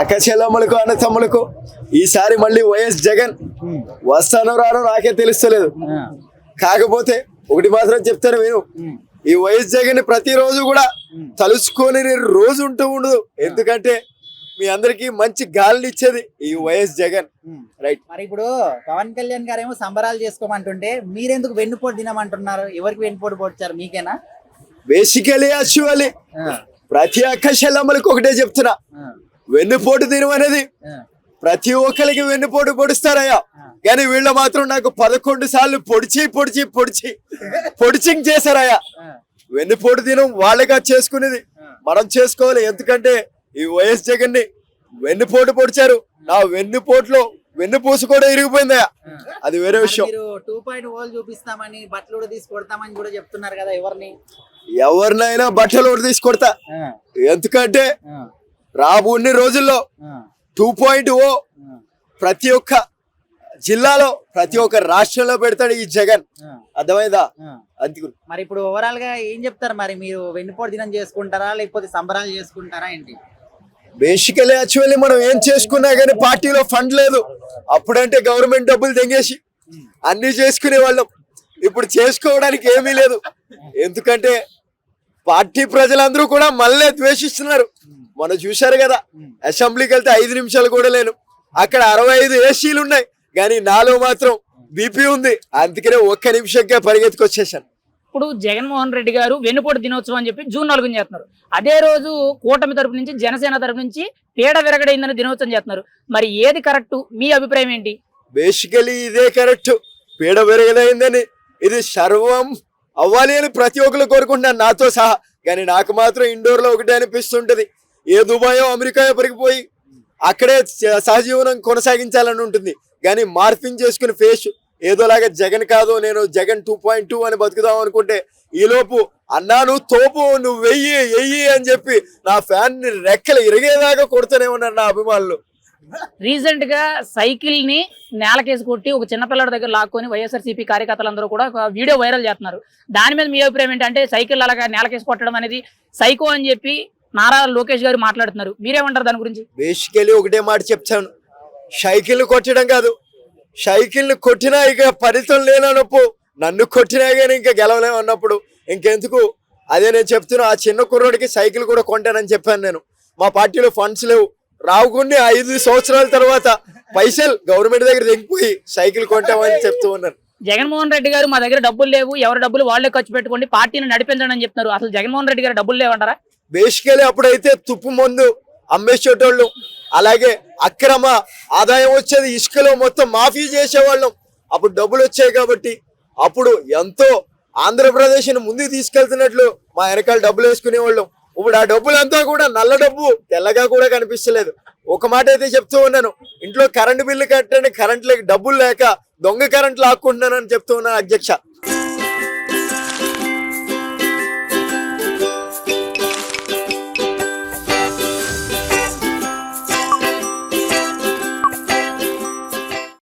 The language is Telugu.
అక్కచెల్లమ్మలకు అన్నతమ్ములకు ఈసారి మళ్ళీ వైఎస్ జగన్ వస్తానో రానో నాకే తెలుస్తలేదు. కాకపోతే ఒకటి మాత్రం చెప్తాను నేను ఈ వైఎస్ జగన్ ప్రతిరోజు కూడా తలుసుకొని నేను రోజు ఉంటూ ఉండదు. ఎందుకంటే మీ అందరికి మంచి గాలిని ఇచ్చేది ఈ వైఎస్ జగన్. రైట్ మరి ఇప్పుడు పవన్ కళ్యాణ్ గారు ఏమో సంబరాలు చేసుకోమంటుంటే మీరెందుకు వెన్నుపోటు తినమంటున్నారు? ఎవరికి వెన్నుపోటు పొడిచారు? మీకేనా? బేసికలీ యాక్చువల్లీ ప్రతి అక్క చెల్లమ్మలకు ఒకటే చెప్తున్నా. వెన్నుపోటు తినం అనేది ప్రతి ఒక్కరికి వెన్నుపోటు పొడుస్తారయ్యా. కానీ వీళ్ళ మాత్రం నాకు పదకొండు సార్లు పొడిచి పొడిచి పొడిచి పొడిచింగ్ చేశారయ్యా. వెన్నుపోటు దినం వాళ్ళగా చేసుకునేది మనం చేసుకోవాలి. ఎందుకంటే ఈ వైఎస్ జగన్ని వెన్నుపోటు పొడిచారు. నా వెన్నుపోటులో వెన్నుపూసు కూడా ఇరిగిపోయిందయ్యా. అది వేరే విషయం. మీరు టూ పాయింట్ ఓల్ చూపిస్తామని బట్టలు కూడా తీసి కొడతామని కూడా చెప్తున్నారు కదా ఎవరిని? ఎవరినైనా బట్టలు ఒకటి తీసి కొడతా. ఎందుకంటే రాబోన్ని రోజుల్లో టూ పాయింట్ ఓ ప్రతి ఒక్క జిల్లాలో ప్రతి ఒక్క రాష్ట్రంలో పెడతాడు ఈ జగన్. అర్థమైందా? అందుకు. మరి ఇప్పుడు ఓవరాల్గా ఏం చెప్తారు మరి? మీరు వెన్నుపోటు దినం చేసుకుంటారా? లేకపోతే సంబరాలు చేసుకుంటారా ఏంటి? బేసికలీ యాక్చువల్లీ మనం ఏం చేసుకున్నా కానీ పార్టీలో ఫండ్ లేదు. అప్పుడంటే గవర్నమెంట్ డబ్బులు తెంగేసి అన్ని చేసుకునే వాళ్ళం. ఇప్పుడు చేసుకోవడానికి ఏమీ లేదు. ఎందుకంటే పార్టీ ప్రజలందరూ కూడా మళ్ళీ ద్వేషిస్తున్నారు. మనం చూశారు కదా? అసెంబ్లీకి వెళ్తే ఐదు నిమిషాలు కూడా లేను. అక్కడ అరవై ఐదు ఏసీలు ఉన్నాయి కానీ నాలో మాత్రం బీపీ ఉంది. అందుకనే ఒక్క నిమిషంగా పరిగెత్తుకొచ్చేసాను. ఇప్పుడు జగన్మోహన్ రెడ్డి గారు వెన్నుపోటు దినోత్సవం అని చెప్పి జూన్ నాలుగున చేస్తున్నారు. అదే రోజు కూటమి తరపు నుంచి జనసేన తరపు నుంచి పీడ విరగడైందని దినోత్సవం చేస్తున్నారు. మరి ఏది కరెక్ట్ మీ అభిప్రాయం ఏంటి? బేసికలీ ఇదే కరెక్ట్ పీడ పెరగదైందని ఇది సర్వం అవ్వాలి అని ప్రతి ఒక్కరు కోరుకుంటున్నాను నాతో సహా. కానీ నాకు మాత్రం ఇండోర్లో ఒకటే అనిపిస్తుంటది. ఏ దుబాయో అమెరికాయో పెరిగిపోయి అక్కడే సహజీవనం కొనసాగించాలని ఉంటుంది. కానీ మార్ఫింగ్ చేసుకుని ఫేస్ ఏదోలాగా జగన్ కాదు నేను జగన్ టూ పాయింట్ టూ అని బతుకుదాం అనుకుంటే ఈలోపు అన్నా నువ్వు తోపు నువ్వు వెయ్యి వెయ్యి అని చెప్పి నా ఫ్యాన్ రెక్కలు ఇరిగేదాకా కొడుతూనే ఉన్నారు నా అభిమానులు. రీసెంట్గా సైకిల్ని నేలకేసి కొట్టి ఒక చిన్నపిల్లడి దగ్గర లాక్కొని వైఎస్ఆర్సీపీ కార్యకర్తలందరూ కూడా ఒక వీడియో వైరల్ చేస్తున్నారు. దాని మీద మీ అభిప్రాయం ఏంటంటే సైకిల్ అలాగా నేలకేసి కొట్టడం అనేది సైకో అని చెప్పి నారా లోకేష్ గారు మాట్లాడుతున్నారు. మీరేమంటారు దాని గురించి? బేసికలీ ఒకటే మాట చెప్తాను. సైకిల్ కొట్టడం కాదు. సైకిల్ కొట్టినా ఇక ఫలితం లేనప్పుడు నన్ను కొట్టినా కానీ ఇంకా గెలవలేము అన్నప్పుడు ఇంకెందుకు? అదే నేను చెప్తున్నా ఆ చిన్న కుర్రోడికి సైకిల్ కూడా కొంటానని చెప్పాను నేను. మా పార్టీలో ఫండ్స్ లేవు. రావుకుని ఐదు సంవత్సరాల తర్వాత పైసలు గవర్నమెంట్ దగ్గర దిగిపోయి సైకిల్ కొంటామని చెప్తూ ఉన్నాను. జగన్మోహన్ రెడ్డి గారు మా దగ్గర డబ్బులు లేవు. ఎవరి డబ్బులు వాళ్ళే ఖర్చు పెట్టుకోండి. పార్టీని నడిపించండి అని చెప్తున్నారు. అసలు జగన్మోహన్ రెడ్డి గారు డబ్బులు లేవంటారా? బేసికలీ అప్పుడైతే తుప్పు మందు అమ్మేసేటోళ్ళు. అలాగే అక్రమ ఆదాయం వచ్చేది ఇసుకలో మొత్తం మాఫీ చేసేవాళ్ళం. అప్పుడు డబ్బులు వచ్చాయి కాబట్టి అప్పుడు ఎంతో ఆంధ్రప్రదేశ్ని ముందుకు తీసుకెళ్తున్నట్లు మా వెనకాల డబ్బులు వేసుకునేవాళ్ళం. ఇప్పుడు ఆ డబ్బులంతా కూడా నల్ల డబ్బు తెల్లగా కూడా కనిపిస్తలేదు. ఒక మాట అయితే చెప్తూ ఉన్నాను. ఇంట్లో కరెంటు బిల్లు కట్టండి కరెంట్ లేక డబ్బులు లేక దొంగ కరెంట్ అని చెప్తూ ఉన్నాను అధ్యక్ష.